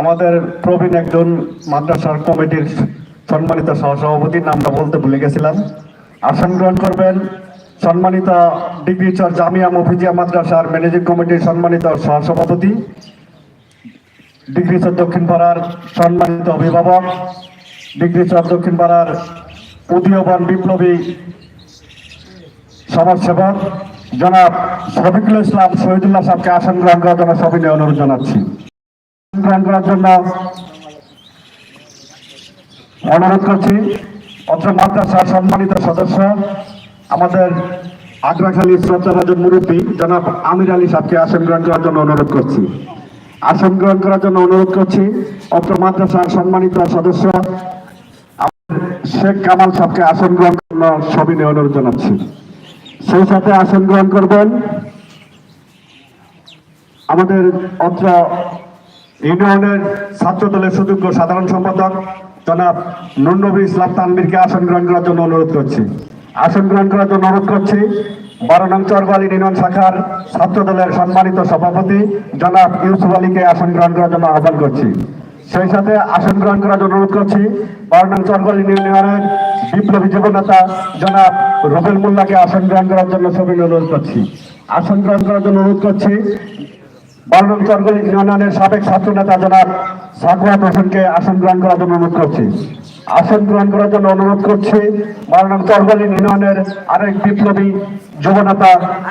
আমাদের প্রবীণ একজন মাদ্রাসার কমিটির সম্মানিত সহসভাপতির নামটা বলতে ভুলে গেছিলাম। আসন গ্রহণ করবেন সম্মানিত ডিগ্রি চর জামিয়া মফিজিয়া মাদ্রাসার ম্যানেজিং কমিটির সম্মানিত সহসভাপতি, ডিগ্রি চর দক্ষিণ পাড়ার সম্মানিত অভিভাবক, ডিগ্রি চর দক্ষিণ পাড়ার উদীয়বান বিপ্লবী সমাজসেবক, জনাব শফিকুল ইসলাম শহীদুল্লাহ সাহেবকে আসন গ্রহণ করার জন্য সবিনয় অনুরোধ জানাচ্ছি। অনুরোধ করছি, অত্র মাদ্রাসার সম্মানিত সদস্য, আমাদের আগ্রাখালী শ্রদ্ধাভাজন মুরব্বী জনাব আমির আলী সাহেবকে আসন গ্রহণ করার জন্য অনুরোধ করছি। আসন গ্রহণ করার জন্য অনুরোধ করছি, অত্র মাদ্রাসার সম্মানিত সদস্য শেখ কামাল সাহেবকে আসন গ্রহণ করার জন্য সবিনয় অনুরোধ জানাচ্ছি। সেই সাথে আসন গ্রহণ করবেন আমাদের অত্র ইউনিয়নের ছাত্র দলের সুযোগ্য সাধারণ সম্পাদক জনাব নুরনবী ইসলাম তানবীরকে আসন গ্রহণ করার জন্য অনুরোধ করছি। আসন গ্রহণ করার জন্য অনুরোধ করছি বারো নং চরবালি ইউনিয়ন শাখার ছাত্র দলের সম্মানিত সভাপতি জনাব ইউসুফ আলীকে আসন গ্রহণ করার জন্য আহ্বান করছি। সেই সাথে আসন গ্রহণ করার জন্য অনুরোধ করছি বারো নং চরবালি ইউনিয়নের বিপ্লবী যুবনেতা জনাব রুবেল মোল্লাকে আসন গ্রহণ করার জন্য সবিন অনুরোধ করছি। আসন গ্রহণ করার জন্য অনুরোধ করছি নং চরগলি ইউনিয়নের সাবেক ছাত্র নেতা জনাব সাকুয়াত হোসেনকে আসন গ্রহণ করার জন্য অনুরোধ করছি। আসন গ্রহণ করার জন্য অনুরোধ করছি বারো নং চরগলি ইউনিয়নের আরেক বিপ্লবী যুবনেতা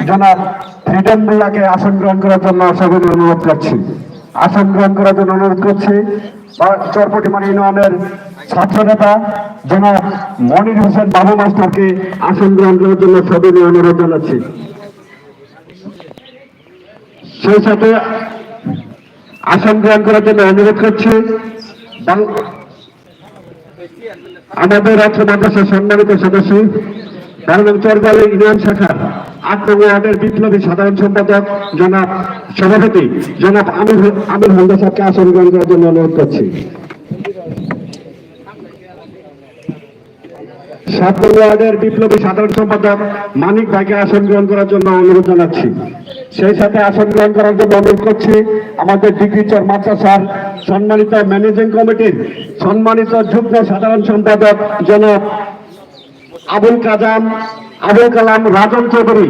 জনাব ফ্রিডম মোল্লাকে আসন গ্রহণ করার জন্য সবিনয় অনুরোধ করছি। আসন গ্রহণ করার জন্য অনুরোধ করছি চরপটিমারি ইউনিয়নের ছাত্র নেতা জনাব মনির হোসেন বাবু মাস্টারকে আসন গ্রহণ করার জন্য সবিনয় অনুরোধ জানাচ্ছি। সেই সাথে আসন গ্রহণ করার জন্য অনুরোধ করছি। আমাদের রাজ্য মাদ্রাসার সম্মানিত সদস্য বারো চরগাল ইউনিয়ন শাখার ওয়ার্ডের বিপ্লবী সাধারণ সম্পাদক জনাব সভাপতি জনাব আমির আমির হলদা সাহেবকে আসন গ্রহণ করার জন্য অনুরোধ করছি। সাত ওয়ার্ডের বিপ্লবী সাধারণ সম্পাদক মানিক ভাইকে আসন গ্রহণ করার জন্য অনুরোধ জানাচ্ছি। সেই সাথে আসন গ্রহণ করার জন্য অনুরোধ করছি আমাদের ডিগ্রিচর মাদ্রাসার সম্মানিত ম্যানেজিং কমিটির সম্মানিত যুগ্ম সাধারণ সম্পাদক জনাব আবুল কাজাম আবুল কালাম রাজন চৌধুরী,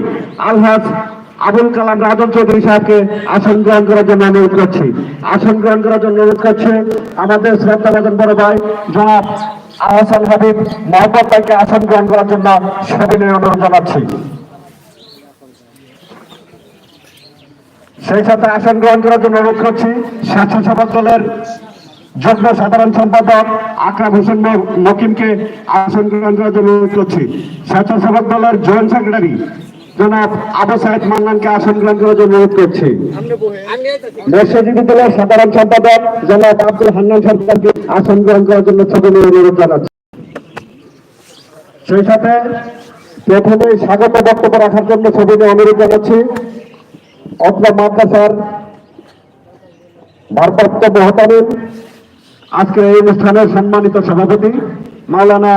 আলহাজ আবুল কালাম রাজন চৌধুরী সাহেবকে আসন গ্রহণ করার জন্য অনুরোধ করছি। আসন গ্রহণ করার জন্য অনুরোধ করছি আমাদের শ্রদ্ধাভাজন বড় ভাই জনাব আহসান হাবিব, মোহাম্মদ ভাইকে আসন গ্রহণ করার জন্য সবিনয় অনুরোধ জানাচ্ছি। সেই সাথে আসন গ্রহণ করার জন্য অনুরোধ করছি, স্বেচ্ছাসেবক দলের যুগ্ম সাধারণ সম্পাদক আকরাম হোসেন মকিমকে আসন গ্রহণ করার জন্য অনুরোধ করছি। স্বেচ্ছাসেবক দলের জয়েন্ট সেক্রেটারি জনাব আবু সাহেদ মান্নানকে আসন গ্রহণ করার জন্য অনুরোধ করছি। মৎস্যজীবী দলের সাধারণ সম্পাদক জনাব আব্দুল হান্নান সরকারকে আসন গ্রহণ করার জন্য নিয়ে অনুরোধ জানাচ্ছি। সেই সাথে প্রথমে স্বাগত বক্তব্য রাখার জন্য নিয়ে অনুরোধ জানাচ্ছি। অত্র মাদ্রাসার ভারপ্রাপ্ত মহতামিম আজকে এই অনুষ্ঠানের সম্মানিত সভাপতি, মাওলানা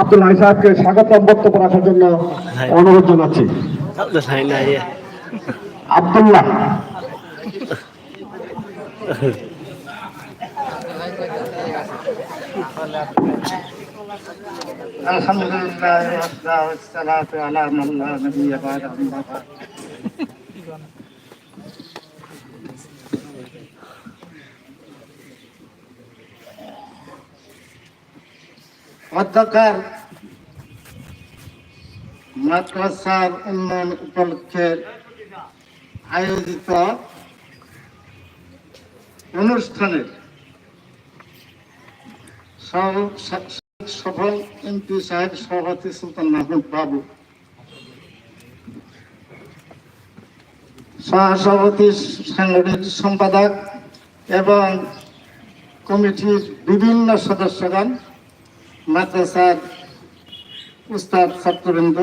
আব্দুল হাই সাহেবকে স্বাগত বক্তব্য রাখার জন্য অনুরোধ জানাচ্ছি Udah saya nanya. আব্দুল্লাহ الحمد لله وحده والصلاة على من لا نبي بعد أما بعد অধ্যকার মাদ্রাসার উন্নয়ন উপলক্ষে আয়োজিত অনুষ্ঠানের সফল এমপি সাহেব সভাপতি সুলতান মাহমুদ বাবু, সহসভাপতি সাংগঠনিক সম্পাদক এবং কমিটির বিভিন্ন সদস্যগণ মাদ্রাসার উস্তাদ, ছাত্রবৃন্দ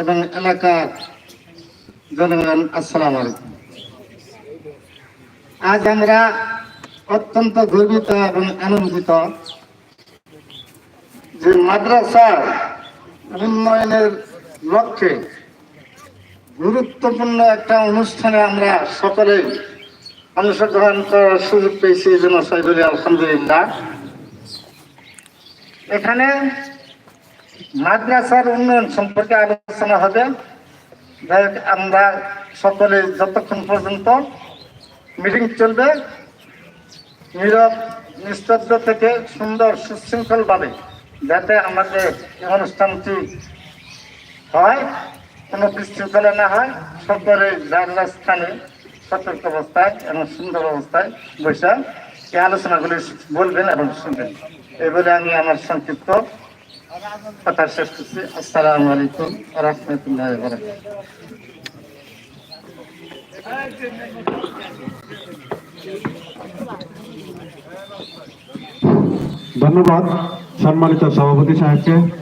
এবং এলাকার জনগণ, আসসালাম আলাইকুম। আজ আমরা অত্যন্ত গর্বিত এবং আনন্দিত যে মাদ্রাসা উন্নয়নের লক্ষ্যে গুরুত্বপূর্ণ একটা অনুষ্ঠানে আমরা সকলে অংশগ্রহণ করার সুযোগ পেয়েছি এই জন্য সবাই আলহামদুলিল্লাহ। এখানে মাদ্রাসার উন্নয়ন সম্পর্কে আলোচনা হবে। আমরা সকলে যতক্ষণ পর্যন্ত মিটিং চলবে, নীরব, নিস্তব্ধ থেকে সুন্দর, সুশৃঙ্খলভাবে যাতে আমাদের অনুষ্ঠানটি হয়, কোনো বিশৃঙ্খলা না হয়, সকলে যার স্থানে সতর্ক অবস্থায় এবং সুন্দর অবস্থায় বসে এই আলোচনাগুলি বলবেন এবং শুনবেন। এই বলে আমি আমার সংক্ষিপ্ত কথা শেষ করছি। আসসালামু আলাইকুম রহমতুল্লাহ ধন্যবাদ সম্মানিত সভাপতি সাহেবকে।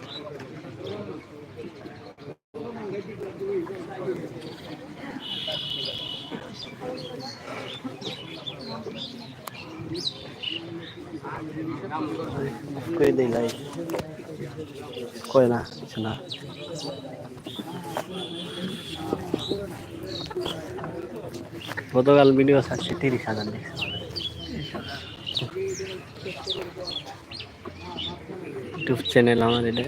করে দিই লাই করে না কিছু না গতকাল ভিডিও ছাড়ছি তিরিশ হাজার দেখছি। ইউটিউব চ্যানেল আমার এটা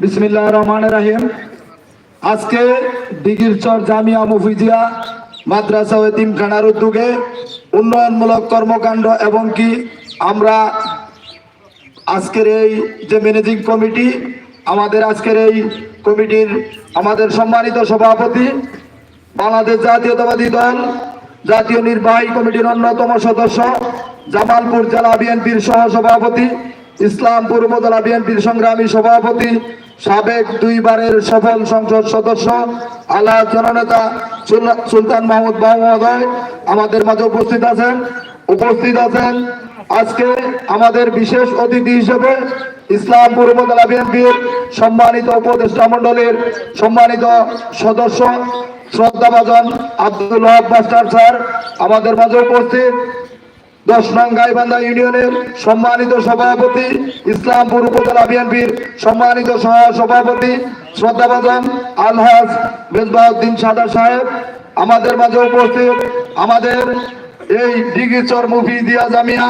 বিসমিল্লাহ রহমান রাহিম আজকে দিঘির চর জামিয়া মুফিজিয়া মাদ্রাসা ও তিনখানার উদ্যোগে উন্নয়নমূলক কর্মকাণ্ড এবং কি আমরা আজকের এই যে ম্যানেজিং কমিটি আমাদের আজকের এই কমিটির আমাদের সম্মানিত সভাপতি, বাংলাদেশ জাতীয়তাবাদী দল, জাতীয় নির্বাহী কমিটির অন্যতম সদস্য, জামালপুর জেলা বিএনপির সহ সভাপতি ইসলামপুর উপজেলা বিএনপির সংগ্রামী সভাপতি, সাবেক দুইবারের সফল সংসদ সদস্য আল্লাহ জননেতা সুলতান মাহমুদ বাবু মহোদয় আমাদের মাঝে উপস্থিত আছেন। উপস্থিত আছেন আজকে আমাদের বিশেষ অতিথি হিসেবে ইসলামপুর উপজেলা বিএনপির সম্মানিত উপদেষ্টা মন্ডলীর সম্মানিত সদস্য, শ্রদ্ধাভাজন আব্দুল হক মাস্টার স্যার আমাদের মাঝে উপস্থিত। দশ নং গাইবান্ধা ইউনিয়নের সম্মানিত সভাপতি, ইসলামপুর উপজেলা বিএনপির সম্মানিত সভাপতি, শ্রদ্ধাভাজন আলহাজ মেজবাউদ্দিন সাদা সাহেব, আমাদের মাঝে উপস্থিত আমাদের এই ডিগ্রিচর মুফি দিয়া জামিয়া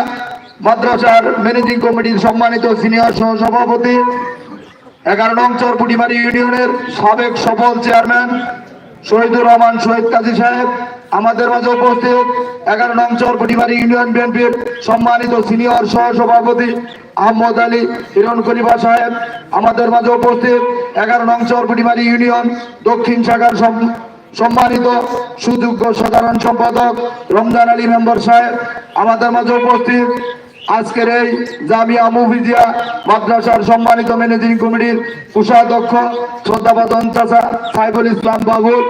মাদ্রাসার ম্যানেজিং কমিটির সম্মানিত সিনিয়র সহ সভাপতি, এগারো নং চর বুটিমারি ইউনিয়নের সাবেক সফল চেয়ারম্যান শহীদুর রহমান শহীদ কাজী সাহেব আমাদের মাঝে উপস্থিত এগারো নং চর বুটিমারি ইউনিয়ন বিএনপির সম্মানিত সিনিয়র সহ সভাপতি আহমদ আলী হিরণ কলিবা সাহেব। আমাদের মাঝে উপস্থিত এগারো নং চর বুটিমারি ইউনিয়ন দক্ষিণ শাখার সম্মানিত সুযোগ্য সাধারণ সম্পাদক রমজান আলী মেম্বর সাহেব। আমাদের মাঝে উপস্থিত আজকের এই জামিয়া মুফিজিয়া মাদ্রাসার সম্মানিত ম্যানেজিং কমিটির কোষাধ্যক্ষ শ্রদ্ধাবাদন চাচা সাইফুল ইসলাম বাবুল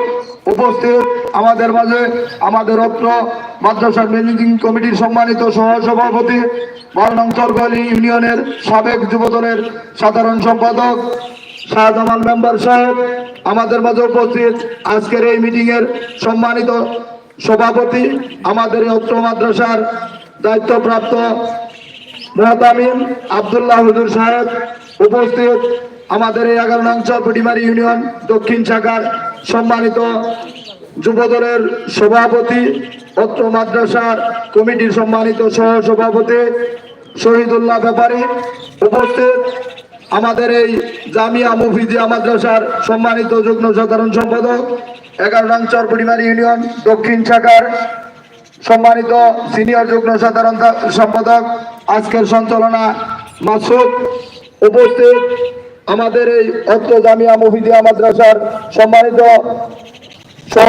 উপস্থিত আমাদের মাঝে আমাদের রত্ন মাদ্রাসার ম্যানেজিং কমিটির সম্মানিত সহ সভাপতি বারনং ইউনিয়নের সাবেক যুবদলের সাধারণ সম্পাদক শাহজামাল মেম্বার সাহেব আমাদের মাঝে উপস্থিত আজকের এই মিটিংয়ের সম্মানিত সভাপতি আমাদের এই অত্র মাদ্রাসার দায়িত্বপ্রাপ্ত আবদুল্লাহ হুজুর সাহেব উপস্থিত আমাদের এই এগারো নং চরপটিমারি ইউনিয়ন দক্ষিণ শাখার সম্মানিত যুবদলের সভাপতি, অত্র মাদ্রাসার কমিটির সম্মানিত সহ সভাপতি শহীদুল্লাহ ব্যাপারী উপস্থিত আমাদের এই জামিয়া মুফিজিয়া মাদ্রাসার সম্মানিত যুগ্ম সাধারণ সম্পাদক, এগারো নং চরপটিমারি ইউনিয়ন দক্ষিণ শাখার সম্মানিত সিনিয়র যুগ্ম সাধারণ সম্পাদক, আজকের সঞ্চালনা মাসুদ উপস্থিত আমাদের এই অত্র মুফিদিয়া মাদ্রাসার সম্মানিত সহ